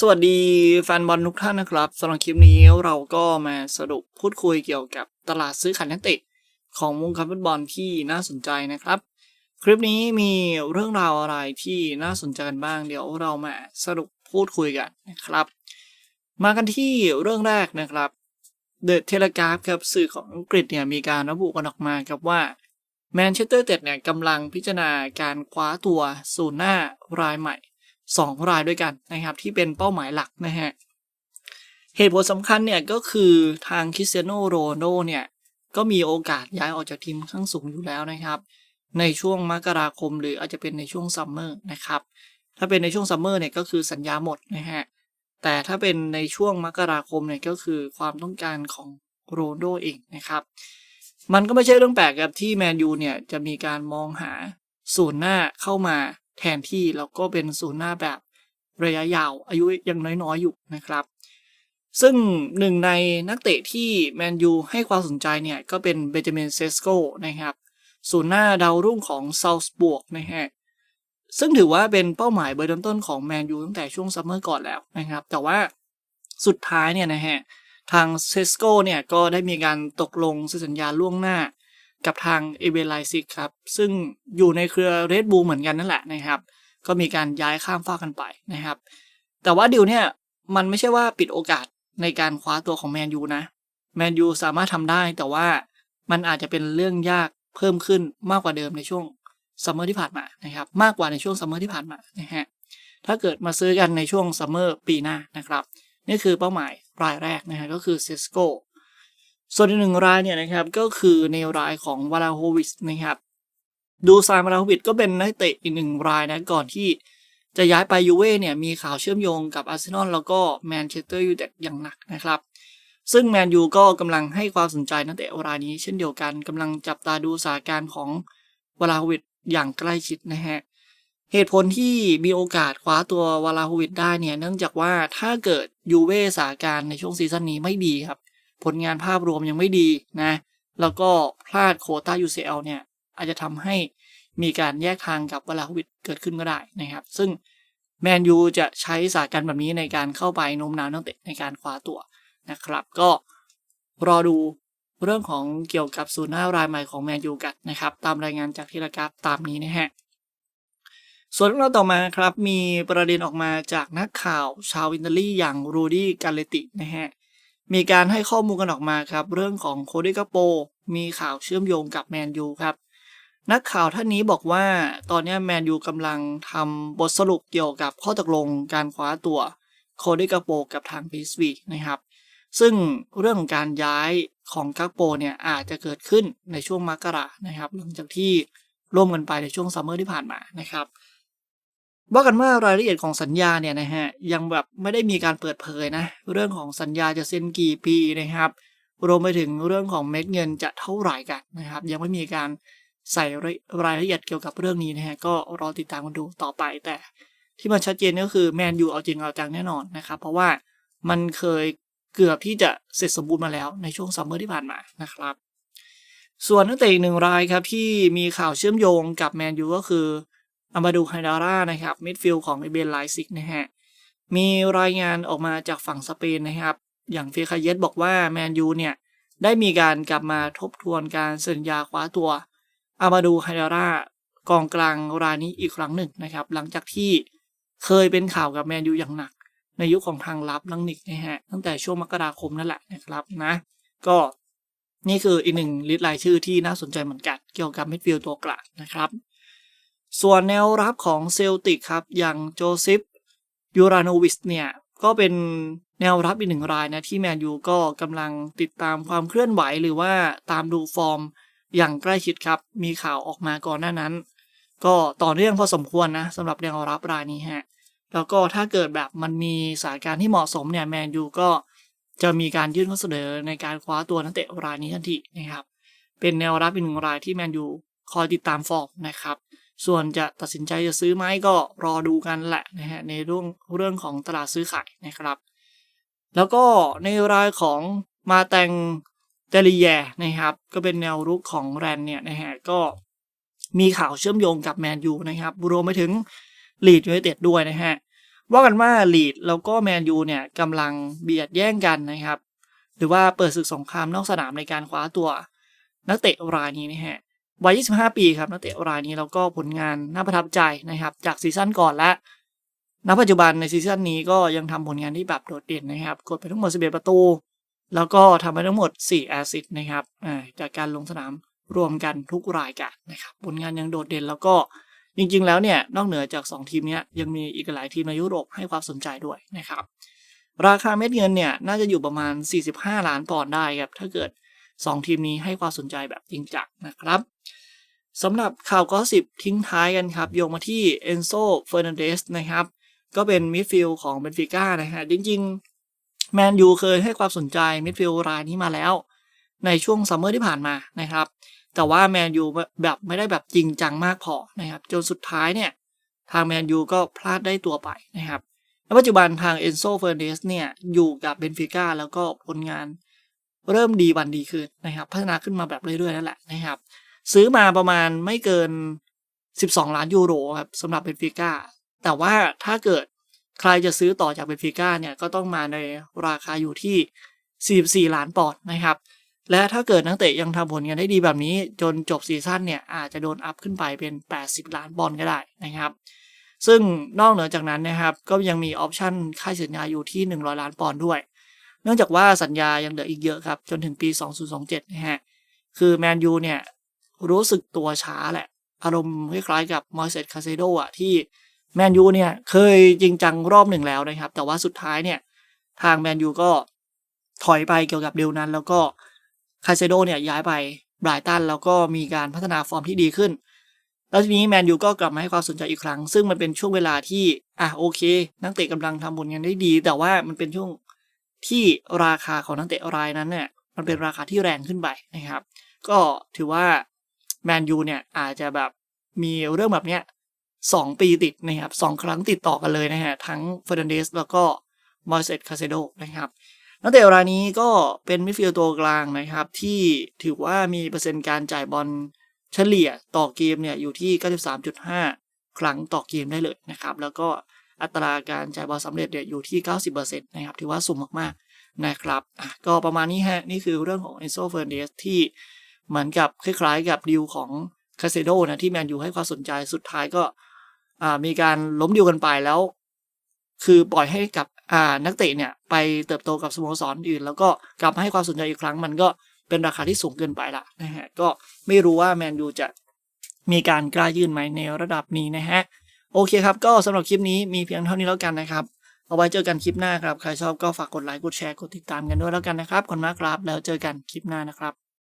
สวัสดีแฟนบอลทุกท่านนะครับสำหรับคลิปนี้เราก็มาสรุปพูดคุยเกี่ยวกับตลาดซื้อขายนักเตะของวงการฟุตบอลที่น่าสนใจนะครับ คลิปนี้มีเรื่องราวอะไรที่น่าสนใจกันบ้าง เดี๋ยวเรามาสรุปพูดคุยกันนะครับ มากันที่เรื่องแรกนะครับ The Telegraph ครับสื่อของอังกฤษเนี่ยมีการระบุกันออกมาครับว่าแมนเชสเตอร์เต็ดเนี่ยกำลังพิจารณาการคว้าตัวศูนย์หน้ารายใหม่ 2 รายด้วยกันนะครับ ที่เป็นเป้าหมายหลักนะฮะเหตุผลสำคัญเนี่ยก็คือทางคริสเตียโนโรนโดเนี่ย ก็มีโอกาสย้ายออกจากทีมข้างสูงอยู่แล้วนะครับ ในช่วงมกราคมหรืออาจจะเป็นในช่วงซัมเมอร์นะครับ ถ้าเป็นในช่วงซัมเมอร์เนี่ยก็คือสัญญาหมดนะฮะแต่ถ้าเป็นในช่วงมกราคมเนี่ยก็คือความต้องการของโรนโดเองนะครับ มันก็ไม่ใช่เรื่องแปลกครับที่แมนยูเนี่ยจะมีการมองหาศูนหน้าเข้ามา แทนที่แล้วก็เป็นศูนย์หน้าแบบระยะยาว อายุยังน้อยๆอยู่นะครับ ซึ่งหนึ่งในนักเตะที่แมนยูให้ความสนใจเนี่ย ก็เป็นเบนจามินเซสโกนะครับศูนย์หน้าดาวรุ่งของซาส์บวกนะฮะซึ่งถือว่าเป็นเป้าหมายเบอร์ต้นของแมนยูตั้งแต่ช่วงซัมเมอร์ก่อนแล้วนะครับ แต่ว่าสุดท้ายเนี่ยนะฮะทางเซสโกเนี่ยก็ได้มีการตกลงสัญญาล่วงหน้า กับทางเอเบไลซิกครับ ซึ่งอยู่ในเครือเรดบูเหมือนกันนั่นแหละนะครับ ก็มีการย้ายข้ามฟากกันไปนะครับ แต่ว่าดิวเนี่ยมันไม่ใช่ว่าปิดโอกาสในการคว้าตัวของแมนยูนะแมนยูสามารถทำได้แต่ว่ามันอาจจะเป็นเรื่องยากเพิ่มขึ้นมากกว่าเดิมในช่วงซัมเมอร์ที่ผ่านมานะครับมากกว่าในช่วงซัมเมอร์ที่ผ่านมานะฮะถ้าเกิดมาซื้อกันในช่วงซัมเมอร์ปีหน้านะครับ นี่คือเป้าหมายรายแรกนะฮะก็คือเซ ส่วนอีกหนึ่งรายเนี่ยนะครับก็คือในรายของวาลาโฮวิชนะครับดูซานวาลาโฮวิชก็เป็นนักเตะอีกหนึ่งรายนะก่อนที่จะย้ายไปยูเว่เนี่ยมีข่าวเชื่อมโยงกับอาร์เซนอลแล้วก็แมนเชสเตอร์ยูไนเต็ดอย่างหนักนะครับ ซึ่งแมนยูก็กำลังให้ความสนใจนักเตะรายนี้เช่นเดียวกันกำลังจับตาดูสถานการณ์ของวาลาโฮวิชอย่างใกล้ชิดนะฮะเหตุผลที่มีโอกาสคว้าตัววาลาโฮวิชได้เนี่ยเนื่องจากว่าถ้าเกิดยูเว่สถานการณ์ในช่วงซีซั่นนี้ไม่ดีครับ ผลงานภาพรวมยังไม่ดีนะ แล้วก็พลาดโคต้า UCL เนี่ย อาจจะทำให้มีการแยกทางกับเวลาวิดเกิดขึ้นก็ได้นะครับ ซึ่งแมนยูจะใช้สาการแบบนี้ในการเข้าไปโน้มน้าวนักเตะในการคว้าตัวนะครับ ก็รอดูเรื่องของเกี่ยวกับศูนย์หน้ารายใหม่ของแมนยูกันนะครับ ตามรายงานจากทีละกราฟตามนี้นะฮะส่วนเรื่องต่อมาครับมีประเด็นออกมาจากนักข่าวชาวอิตาลีอย่างรูดี้กาเลตินะฮะ มีการให้ข้อมูลกันออกมาครับ เรื่องของโคดิกาโป มีข่าวเชื่อมโยงกับแมนยูครับ นักข่าวท่านนี้บอกว่าตอนนี้แมนยูกำลังทำบทสรุปเกี่ยวกับข้อตกลงการคว้าตัวโคดิกาโปกับทางพีสวีนะครับ ซึ่งเรื่องของการย้ายของกักโปเนี่ยอาจจะเกิดขึ้นในช่วงมกรานะครับ หลังจากที่ร่วมกันไปในช่วงซัมเมอร์ที่ผ่านมานะครับ ว่ากันว่ารายละเอียดของสัญญาเนี่ยนะฮะยังแบบไม่ได้มีการเปิดเผยนะ เรื่องของสัญญาจะเซ็นกี่ปีนะครับ รวมไปถึงเรื่องของเม็ดเงินจะเท่าไหร่กันนะครับ ยังไม่มีการใส่รายละเอียดเกี่ยวกับเรื่องนี้นะฮะก็รอติดตามกันดูต่อไปแต่ที่มันชัดเจนก็คือแมนยูเอาจริงเอาจังแน่นอนนะครับ เพราะว่ามันเคยเกือบที่จะเสร็จสมบูรณ์มาแล้วในช่วงซัมเมอร์ที่ผ่านมานะครับ ส่วนนักเตะอีกหนึ่งรายครับที่มีข่าวเชื่อมโยงกับแมนยูก็คือ อามาดูไฮดาร่านะครับมิดฟิลด์ของเอเบนไลซิกนะฮะมีรายงานออกมาจากฝั่งสเปนนะครับ อย่างเฟคาเยสบอกว่าแมนยูเนี่ย ได้มีการกลับมาทบทวนการสัญญาคว้าตัวอามาดูไฮดาร่ากองกลางรายนี้อีกครั้งหนึ่งนะครับ หลังจากที่เคยเป็นข่าวกับแมนยูอย่างหนัก ในยุคของทางลับลังนิกนะฮะตั้งแต่ช่วงมกราคมนั่นแหละนะครับนะ ก็นี่คืออีกหนึ่งลิสต์รายชื่อที่น่าสนใจเหมือนกัน เกี่ยวกับมิดฟิลด์ตัวกลางนะครับ ส่วนแนวรับของเซลติกครับ อย่างโจซิฟยูราโนวิสเนี่ยก็เป็นแนวรับอีกหนึ่งรายนะ ที่แมนยูก็กำลังติดตามความเคลื่อนไหวหรือว่าตามดูฟอร์มอย่างใกล้ชิดครับ มีข่าวออกมาก่อนหน้านั้น ก็ต่อเนื่องพอสมควรนะสำหรับแนวรับรายนี้ฮะแล้วก็ถ้าเกิดแบบมันมีสถานการณ์ที่เหมาะสมเนี่ยแมนยูก็จะมีการยื่นข้อเสนอในการคว้าตัวนักเตะรายนี้ทันทีนะครับ เป็นแนวรับอีกหนึ่งรายที่แมนยูคอยติดตามฟอร์มนะครับ ส่วนจะตัดสินใจจะซื้อไหมก็รอดูกันแหละนะฮะในเรื่องเรื่องของตลาดซื้อขายนะครับ แล้วก็ในรายของมาแตงเตลีแยนะครับ ก็เป็นแนวรุกของแรนเนี่ยนะฮะก็มีข่าวเชื่อมโยงกับแมนยูนะครับรวมไปถึงลีดยูไนเต็ดด้วยนะฮะว่ากันว่าลีดแล้วก็แมนยูเนี่ยกำลังเบียดแย่งกันนะครับ หรือว่าเปิดศึกสงครามนอกสนามในการคว้าตัวนักเตะรายนี้นะฮะ วัย 25 ปีครับนักเตะรายนี้แล้วก็ผลงานน่าประทับใจนะครับ จากซีซั่นก่อนและณปัจจุบันในซีซั่นนี้ก็ยังทำผลงานที่แบบโดดเด่นนะครับกดไปทั้งหมด 11 ประตู แล้วก็ทำไปทั้งหมด 4 แอซิสต์นะครับจากการลงสนามรวมกันทุกรายการนะครับ ผลงานยังโดดเด่นแล้วก็จริงๆ แล้วเนี่ยนอกเหนือจาก 2 ทีมนี้ยังมีอีกหลายทีมในยุโรปให้ความสนใจด้วยนะครับ ราคาเม็ดเงินเนี่ยน่าจะอยู่ประมาณ 45 ล้านปอนด์ได้ครับถ้าเกิด 2 ทีมนี้ให้ความสนใจแบบจริงจังนะครับสำหรับข่าวก็สิบทิ้งท้ายกันครับ โยงมาที่เอนโซเฟอร์นันเดสนะครับ ก็เป็นมิดฟิลด์ของเบนฟิก้านะฮะจริงๆแมนยูเคยให้ความสนใจมิดฟิลด์รายนี้มาแล้ว ในช่วงซัมเมอร์ที่ผ่านมานะครับ แต่ว่าแมนยูแบบไม่ได้แบบจริงจังมากพอนะครับ จนสุดท้ายเนี่ย ทางแมนยูก็พลาดได้ตัวไปนะครับและปัจจุบันทางเอนโซเฟอร์เนสเนี่ยอยู่กับเบนฟิก้าแล้วก็ผลงาน เริ่มดีวันดีขึ้นนะครับพัฒนาขึ้นมาแบบเรื่อยๆนั่นแหละนะครับซื้อมาประมาณไม่เกิน 12 ล้านยูโรครับสำหรับเบนฟิก้าแต่ว่าถ้าเกิดใครจะซื้อต่อจากเบนฟิก้าเนี่ยก็ต้องมาในราคาอยู่ที่ 44 ล้านปอนด์นะครับ และถ้าเกิดนักเตะยังทำผลงานได้ดีแบบนี้ จนจบซีซั่นเนี่ยอาจจะโดนอัพขึ้นไปเป็น 80 ล้านปอนด์ก็ได้นะครับ ซึ่งนอกเหนือจากนั้นนะครับก็ยังมีออปชั่นค่าสัญญาอยู่ที่ 100 ล้านปอนด์ด้วย นื่องจากว่าสัญญายังเหลืออีกเยอะครับ จนถึงปี 2027 นะฮะ คือแมนยูเนี่ย รู้สึกตัวช้าแหละ อารมณ์คล้ายๆกับมอยเซตคาเซโดอะ ที่แมนยูเนี่ย เคยจริงจังรอบหนึ่งแล้วนะครับ แต่ว่าสุดท้ายเนี่ย ทางแมนยูก็ถอยไปเกี่ยวกับเดลนั้น แล้วก็คาเซโดเนี่ยย้ายไปไบรตันแล้วก็มีการพัฒนาฟอร์มที่ดีขึ้น แล้วทีนี้แมนยูก็กลับมาให้ความสนใจอีกครั้ง ซึ่งมันเป็นช่วงเวลาที่ อะโอเค นักเตะกำลังทำผลงานได้ดี แต่ว่ามันเป็นช่วง ที่ราคาของนักเตะรายนั้นเนี่ยมันเป็นราคาที่แรงขึ้นไปนะครับ ก็ถือว่าแมนยูเนี่ยอาจจะแบบมีเรื่องแบบเนี้ยสองปีติดนะครับสองครั้งติดต่อกันเลยนะฮะทั้งเฟอร์นันเดสแล้วก็มอร์เซตคาเซโดนะครับนักเตะรายนี้ก็เป็นมิดฟิลด์ตัวกลางนะครับ ที่ถือว่ามีเปอร์เซ็นต์การจ่ายบอลเฉลี่ยต่อเกมเนี่ยอยู่ที่ 93.5 ครั้งต่อเกมได้เลยนะครับ แล้วก็ อัตราการจ่ายบอลสำเร็จเนี่ยอยู่ที่ 90%นะครับ ถือว่าสูงมากๆนะครับ ก็ประมาณนี้ฮะ นี่คือเรื่องของเอนโซเฟอร์เนสที่เหมือนกับคล้ายๆ กับดีลของคาเซโดนะที่แมนยูให้ความสนใจสุดท้ายก็มีการล้มดีลกันไปแล้ว คือปล่อยให้กับนักเตะเนี่ยไปเติบโตกับสโมสรออื่น แล้วก็กลับมาให้ความสนใจอีกครั้งมันก็เป็นราคาที่สูงเกินไปละนะฮะก็ไม่รู้ว่าแมนยูจะมีการกล้ายื่นไหมในระดับนี้นะฮะ โอเคครับ ก็สำหรับคลิปนี้มีเพียงเท่านี้แล้วกันนะครับ เอาไว้เจอกันคลิปหน้าครับ ใครชอบก็ฝากกดไลค์ กดแชร์ กดติดตามกันด้วยแล้วกันนะครับ ขอบคุณมากครับ แล้วเจอกันคลิปหน้านะครับ